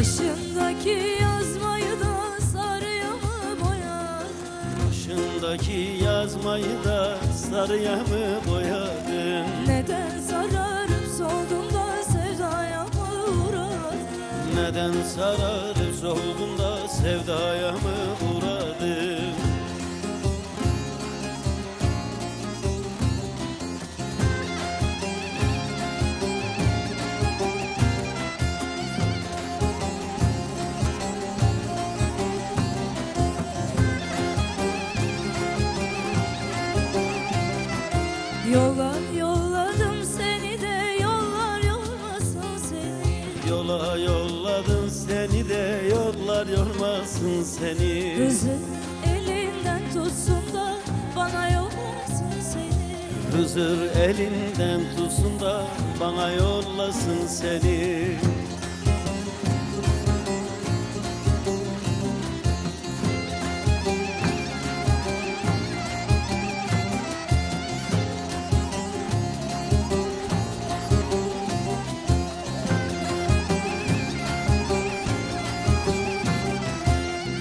Başındaki yazmayı da sarıya mı boyadın? Başındaki yazmayı da sarıya mı boyadın? Neden sararıp soldun da sevdaya mı uğradın? Neden sararıp soldun da sevdaya mı uğradın? Seni de yollar yormasın seni. Hızır elinden tutsun da bana yollasın seni. Hızır elinden tutsun da bana yollasın seni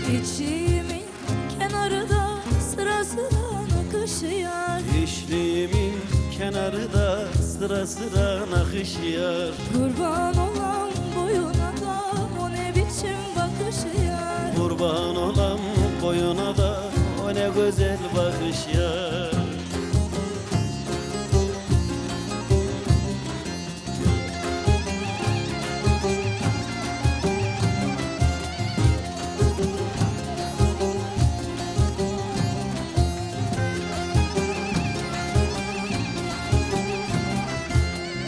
İçimin kenarı da sıra sıra nakışıyor İşliğimin kenarı da sıra sıra nakışıyor Kurban olan boyuna da o ne biçim bakışıyor Kurban olan boyuna da o ne güzel bakış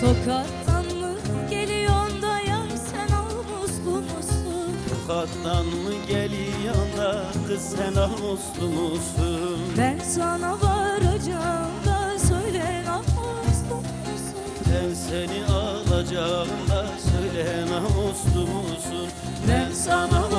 Tokattan mı geliyorsun da yar sen al muslu musun? Tokattan mı geliyorsun da kız sen namuslu musun? Ben sana varacağım da söyle namuslu musun? Ben seni alacağım da söyle namuslu musun? Ben sana